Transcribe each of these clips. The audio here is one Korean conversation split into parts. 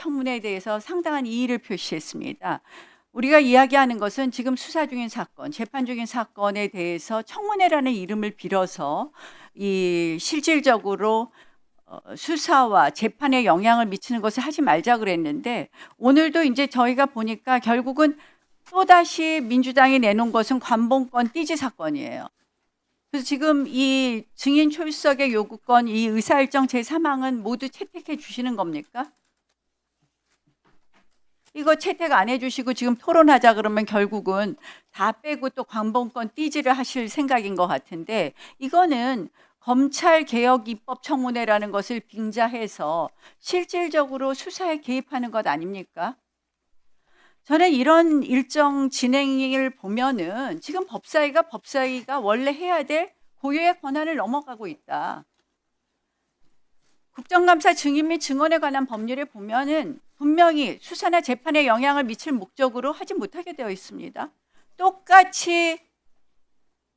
청문회에 대해서 상당한 이의를 표시했습니다. 우리가 이야기하는 것은 지금 수사 중인 사건, 재판 중인 사건에 대해서 청문회라는 이름을 빌어서 이 실질적으로 어, 수사와 재판에 영향을 미치는 것을 하지 말자 그랬는데 오늘도 이제 저희가 보니까 결국은 또다시 민주당이 내놓은 것은 관봉권 띠지 사건이에요. 그래서 지금 이 증인 출석의 요구권, 이 의사일정 제3항은 모두 채택해 주시는 겁니까? 이거 채택 안 해주시고 지금 토론하자 그러면 결국은 다 빼고 또 관봉권 띠지를 하실 생각인 것 같은데 이거는 검찰 개혁 입법 청문회라는 것을 빙자해서 실질적으로 수사에 개입하는 것 아닙니까? 저는 이런 일정 진행을 보면은 지금 법사위가 법사위가 원래 해야 될 고유의 권한을 넘어가고 있다. 국정감사 증인 및 증언에 관한 법률을 보면은 분명히 수사나 재판에 영향을 미칠 목적으로 하지 못하게 되어 있습니다. 똑같이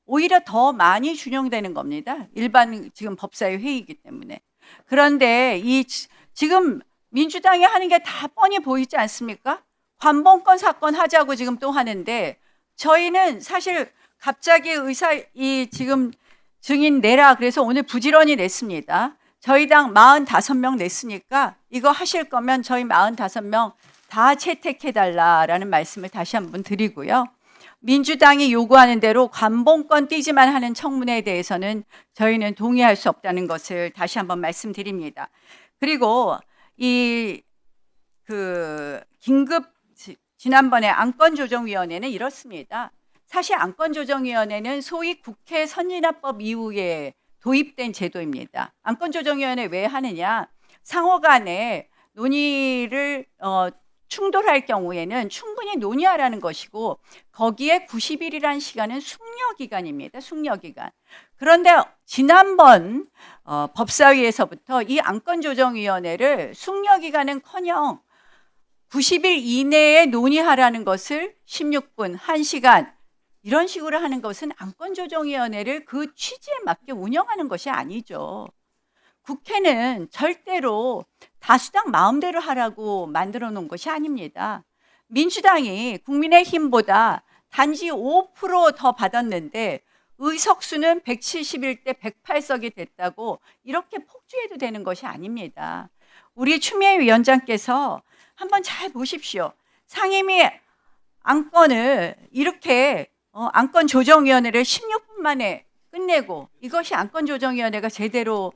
오히려 더 많이 준용되는 겁니다. 일반 지금 법사위 회의이기 때문에. 그런데 이 지- 지금 민주당이 하는 게 다 뻔히 보이지 않습니까? 관봉권 사건 하자고 지금 또 하는데 저희는 사실 갑자기 의사 이 지금 증인 내라 그래서 오늘 부지런히 냈습니다. 저희 당 45명 냈으니까 이거 하실 거면 저희 45명 다 채택해 달라라는 말씀을 다시 한번 드리고요. 민주당이 요구하는 대로 관봉권 띄지만 하는 청문회에 대해서는 저희는 동의할 수 없다는 것을 다시 한번 말씀드립니다. 그리고 이 그 긴급 지- 지난번에 안건조정위원회는 이렇습니다. 사실 안건조정위원회는 소위 국회 선진화법 이후에 도입된 제도입니다. 안건조정위원회 왜 하느냐? 상호 간에 논의를 어, 충돌할 경우에는 충분히 논의하라는 것이고 거기에 90일이라는 시간은 숙려 기간입니다. 숙려 기간. 그런데 지난번 어, 법사위에서부터 이 안건조정위원회를 숙려 기간은커녕 90일 이내에 논의하라는 것을 16분, 1시간 이런 식으로 하는 것은 안건조정위원회를 그 취지에 맞게 운영하는 것이 아니죠. 국회는 절대로 다수당 마음대로 하라고 만들어 놓은 것이 아닙니다. 민주당이 국민의힘보다 단지 5%더 받았는데 의석수는 171대 108석이 됐다고 이렇게 폭주해도 되는 것이 아닙니다. 우리 추미애 위원장께서 한번 잘 보십시오. 상임위 안건을 이렇게 어, 안건 조정위원회를 16분 만에 끝내고 이것이 안건 조정위원회가 제대로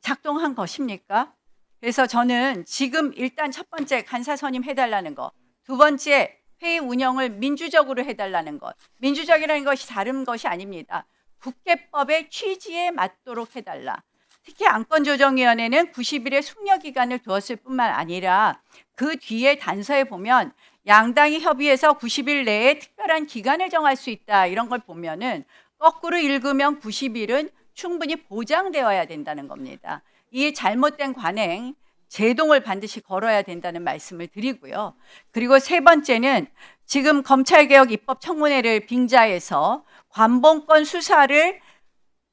작동한 것입니까? 그래서 저는 지금 일단 첫 번째 간사 선임 해달라는 것, 두 번째 회의 운영을 민주적으로 해달라는 것, 민주적이라는 것이 다른 것이 아닙니다. 국회법의 취지에 맞도록 해달라. 특히 안건조정위원회는 90일의 숙려 기간을 두었을 뿐만 아니라 그 뒤에 단서에 보면 양당이 협의해서 90일 내에 특별한 기간을 정할 수 있다 이런 걸 보면은 거꾸로 읽으면 90일은 충분히 보장되어야 된다는 겁니다. 이 잘못된 관행 제동을 반드시 걸어야 된다는 말씀을 드리고요. 그리고 세 번째는 지금 검찰개혁 입법 청문회를 빙자해서 관봉권 수사를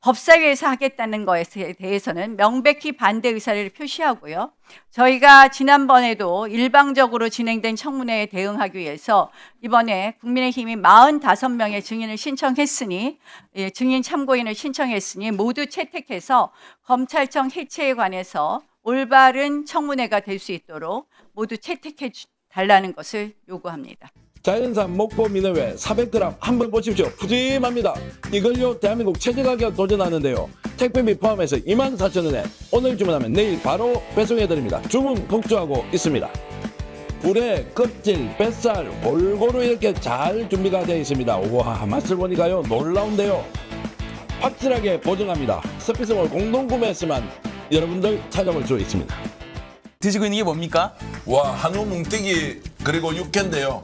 법사위에서 하겠다는 것에 대해서는 명백히 반대 의사를 표시하고요. 저희가 지난번에도 일방적으로 진행된 청문회에 대응하기 위해서 이번에 국민의힘이 45명의 증인을 신청했으니 예, 증인 참고인을 신청했으니 모두 채택해서 검찰청 해체에 관해서 올바른 청문회가 될 수 있도록 모두 채택해 주- 달라는 것을 요구합니다. 자연산 목포 민어회 400g 한번 보십시오. 푸짐합니다. 이걸요 대한민국 최저가격 도전하는데요. 택배비 포함해서 24,000원에 오늘 주문하면 내일 바로 배송해드립니다. 주문 폭주하고 있습니다. 굴에 껍질, 뱃살 골고루 이렇게 잘 준비가 되어 있습니다. 우와 맛을 보니까요 놀라운데요. 확실하게 보증합니다. 서피스몰 공동 구매했으면 여러분들 찾아볼 수 있습니다. 드시고 있는 게 뭡니까? 와 한우 뭉티기 그리고 육회인데요